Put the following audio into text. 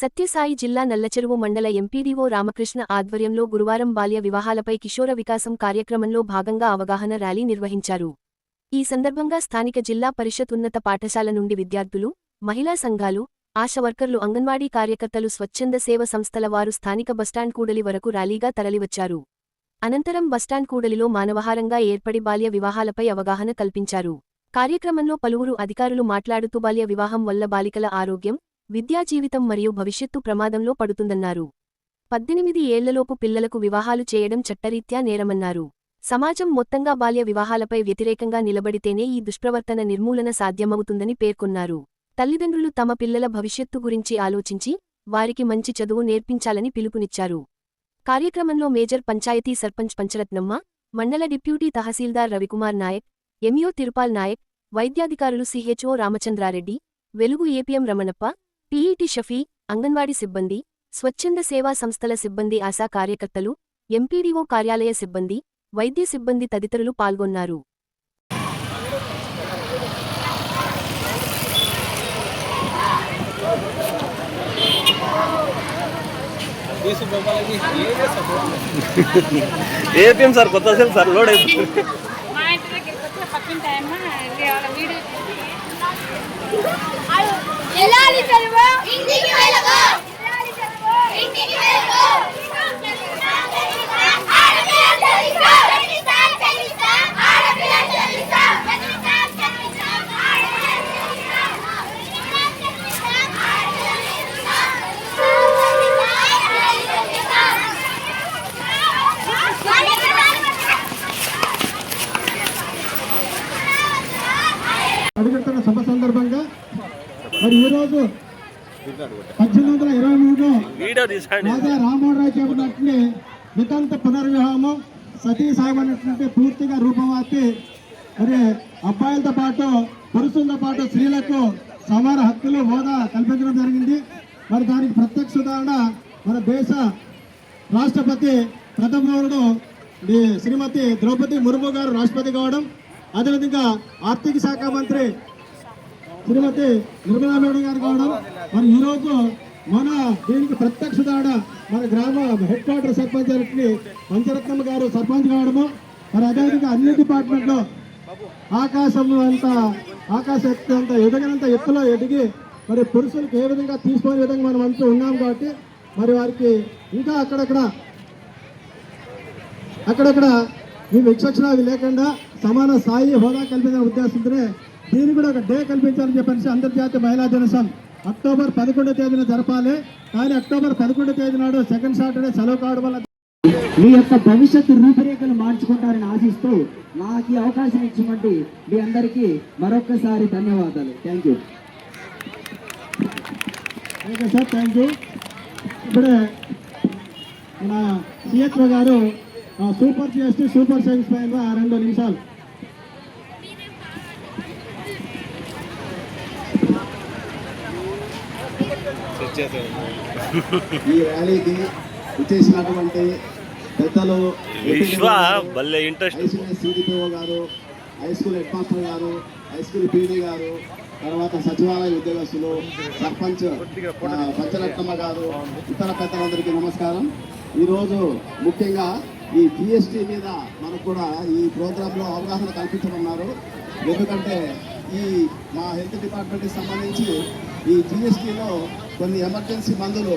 సత్యసాయి జిల్లా నల్లచెరువు మండల ఎంపీడీఓ రామకృష్ణ ఆధ్వర్యంలో గురువారం బాల్య వివాహాలపై కిషోర వికాసం కార్యక్రమంలో భాగంగా అవగాహన ర్యాలీ నిర్వహించారు. ఈ సందర్భంగా స్థానిక జిల్లా పరిషత్ ఉన్నత పాఠశాల నుండి విద్యార్థులు మహిళా సంఘాలు ఆశవర్కర్లు అంగన్వాడీ కార్యకర్తలు స్వచ్ఛంద సేవ సంస్థల వారు స్థానిక బస్టాండ్ కూడలి వరకు ర్యాలీగా తరలివచ్చారు. అనంతరం బస్టాండ్ కూడలిలో మానవహారంగా ఏర్పడి బాల్య వివాహాలపై అవగాహన కల్పించారు. కార్యక్రమంలో పలువురు అధికారులు మాట్లాడుతూ బాల్య వివాహం వల్ల బాలికల ఆరోగ్యం విద్యా జీవితం మరియు భవిష్యత్తు ప్రమాదంలో పడుతుందన్నారు. పద్దెనిమిది ఏళ్ళలోపు పిల్లలకు వివాహాలు చేయడం చట్టరీత్యా నేరమన్నారు. సమాజం మొత్తంగా బాల్య వివాహాలపై వ్యతిరేకంగా నిలబడితేనే ఈ దుష్ప్రవర్తన నిర్మూలన సాధ్యమవుతుందని పేర్కొన్నారు. తల్లిదండ్రులు తమ పిల్లల భవిష్యత్తు గురించి ఆలోచించి వారికి మంచి చదువు నేర్పించాలని పిలుపునిచ్చారు. కార్యక్రమంలో మేజర్ పంచాయతీ సర్పంచ్ పంచరత్నమ్మ మండల deputy tahsildar Ravikumar Naik MEO Tirupal Naik వైద్యాధికారులు CHO Ramachandrareddy Velugu APM Ramanappa PET Shafi anganwadi సిబ్బంది స్వచ్ఛంద సేవా సంస్థల సిబ్బంది ఆశా కార్యకర్తలు ఎంపీడీఓ కార్యాలయ సిబ్బంది వైద్య సిబ్బంది తదితరులు పాల్గొన్నారు. ఏపీఎం సార్ కొత్త సార్ లోడ్ అయిపోతుంది మా ఇంటి దగ్గరికి వచ్చి పక్కిన టైం వాళ్ళ వీడియో ఎలాలి చదువు మరి ఈరోజు పద్దెనిమిది వందల ఇరవై మూడులో రాజా రామ్మోహన్ రావు చేపట్టినటువంటి నితాంత పునర్వివాహము సతీ సాగమైనటువంటి పూర్తిగా రూపమార్చి మరి అబ్బాయిలతో పాటు పురుషులతో పాటు స్త్రీలకు సమాన హక్కులు హోదా కల్పించడం జరిగింది. మరి దానికి ప్రత్యక్ష ఉదాహరణ మన దేశ రాష్ట్రపతి ప్రథమ ది శ్రీమతి ద్రౌపది ముర్ము గారు రాష్ట్రపతి కావడం. అదేవిధంగా ఆర్థిక శాఖ మంత్రి శ్రీమతి నిర్మలా మేడం గారు కావడం. మరి ఈరోజు మన దీనికి ప్రత్యక్ష దాడ మన గ్రామ హెడ్ క్వార్టర్ సర్పంచ్ అయినటువంటి పంచరత్నమ్మ గారు సర్పంచ్ కావడము. మరి అదేవిధంగా అన్ని డిపార్ట్మెంట్లో ఆకాశం అంత ఆకాశ ఎత్తు అంత ఎదగనంత ఎత్తులో ఎదిగి మరి పురుషులకు ఏ విధంగా తీసుకునే విధంగా మనం అంతా ఉన్నాం కాబట్టి మరి వారికి ఇంకా అక్కడక్కడ అక్కడక్కడ ఈ విచక్షణ లేకుండా సమాన స్థాయి హోదా కల్పించిన ఉద్దేశంతోనే దీన్ని కూడా ఒక డే కల్పించాలని చెప్పేసి అంతర్జాతీయ మహిళా దినోత్సవం అక్టోబర్ పదకొండో తేదీన జరపాలి. కానీ అక్టోబర్ పదకొండో తేదీ నాడు సెకండ్ సాటర్డే సెలవు కావడం వల్ల మీ యొక్క భవిష్యత్తు రూపురేఖలు మార్చుకుంటారని ఆశిస్తూ నాకు ఈ అవకాశం ఇచ్చినటువంటి మీ అందరికీ మరొక్కసారి ధన్యవాదాలు. Thank you okay sir thank you ఇప్పుడే మన సిహెచ్ఓ గారు సూపర్ జిఎస్టీ సూపర్ సైన్స్ పైన రెండు నిమిషాలు ఈ ర్యాలీకి ఇచ్చేసినటువంటి పెద్దలు విశ్వ భలే ఇంట్రెస్ట్ సిడిపిఓ గారు హై స్కూల్ హెడ్ మాస్టర్ గారు హై స్కూల్ పీడీ గారు తర్వాత సచివాలయ ఉద్యోగస్తులు సర్పంచ్ పంచరత్నమ్మ గారు ఇతర పెద్దలందరికీ నమస్కారం. ఈరోజు ముఖ్యంగా ఈ జిఎస్టీ మీద మనకు కూడా ఈ ప్రోగ్రాంలో అవగాహన కల్పించమన్నారు ఎందుకంటే ఈ మా హెల్త్ డిపార్ట్మెంట్కి సంబంధించి ఈ జిఎస్టీలో కొన్ని ఎమర్జెన్సీ మందులు